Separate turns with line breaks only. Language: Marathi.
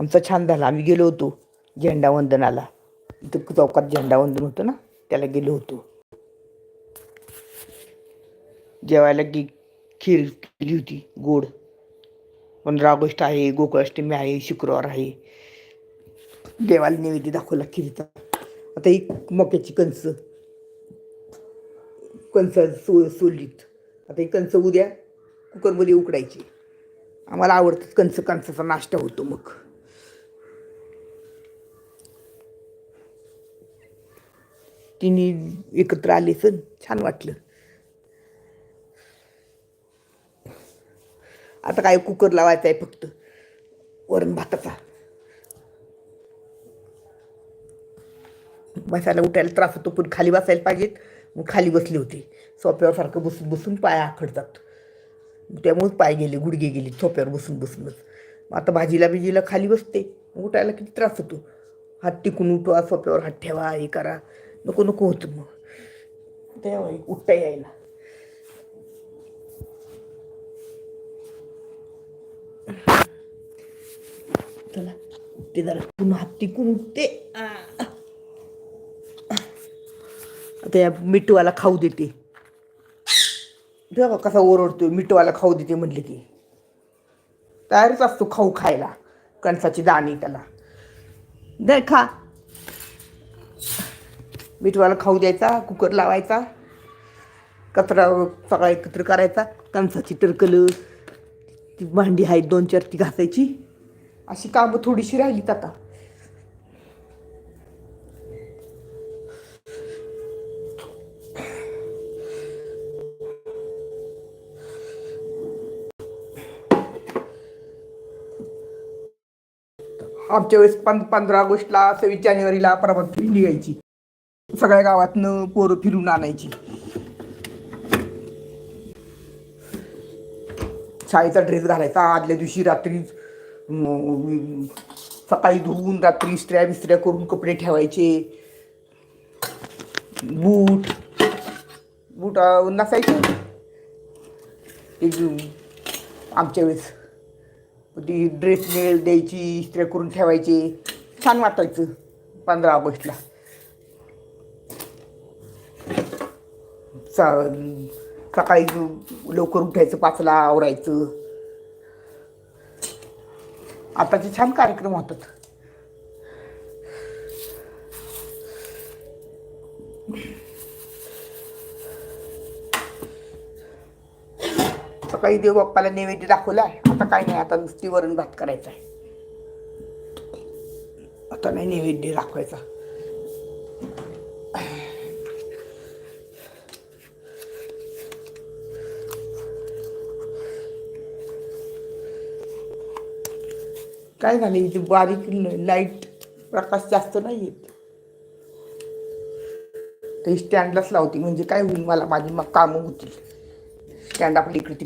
आमचा छान झाला. आम्ही गेलो होतो झेंडावंदनाला इथं चौकात झेंडावंदन होतं ना त्याला गेलो होतो. जेवायला की खीर केली होती गोड. पंधरा ऑगस्ट आहे गोकुळाष्टमी आहे शुक्रवार आहे. देवाला नैवेद्य दाखवला खिरीचा. आता ही मक्याची कणस कणस सो सोलीत आता ही कणस उद्या कुकरमध्ये उकडायची. आम्हाला आवडतं कणस कणसाचा नाश्ता होतो मग. तिन्ही एकत्र आले सण छान वाटलं. आता काय कुकर लावायचा आहे फक्त. वरण भाताचा. बसायला उठायला त्रास होतो पण खाली बसायला पाहिजेत. मग खाली बसली होती. सोप्यावर सारखं बसून बसून पाय आखडतात. त्यामुळेच पाय गेले गुडघे गेले सोप्यावर बसून बसूनच. मग आता भाजीला बिजीला खाली बसते. मग उठायला किती त्रास होतो. हात टिकून उठवा सोप्यावर हात ठेवा हे करा. नको नको होतं मग. तेव्हा उठता यायला. चला ते जरा पुन्हा हात टिकून उठते. आ. आता या मिठवाला खाऊ देते. तेव्हा कसा ओरडतोय मिठवाला खाऊ देते म्हटले की. तयारच असतो खाऊ खायला कणसाची दाणी त्याला. दे खा. मिठवाला खाऊ द्यायचा कुकर लावायचा कचरा सगळा एकत्र करायचा कणसाची टरकलं ती भांडी आहेत दोन चार ती घासायची. अशी कामं थोडीशी राहिलीत आता. आमच्या वेळेस पं पंधरा ऑगस्टला सव्वीस जानेवारीला प्रभात निघायची सगळ्या गावातनं पोरं फिरून आणायची. शाळेचा ड्रेस घालायचा. आदल्या दिवशी रात्री सकाळी धुवून रात्री इस्त्र्या बिस्त्र्या करून कपडे ठेवायचे. बूट बूट नसायचे. ते आमच्या वेळेस ती ड्रेस मिळेल द्यायची इस्त्र्या करून ठेवायचे. छान वाटायचं पंधरा ऑगस्टला. सा- सकाळी लवकर उठायचं पाचला आवरायचं. आताचे छान कार्यक्रम होतात. सकाळी देव बाप्पाला नैवेद्य दाखवला आता काय नाही आता नुसती वरण भात करायचा आहे. आता नाही नैवेद्य दाखवायचा. काय झालं? इथे बारीक लाइट प्रकाश जास्त नाही येत. ते स्टँडलाच लावते. म्हणजे काय होईल मला माझी मग कामं होतील. स्टँड आपली इकडे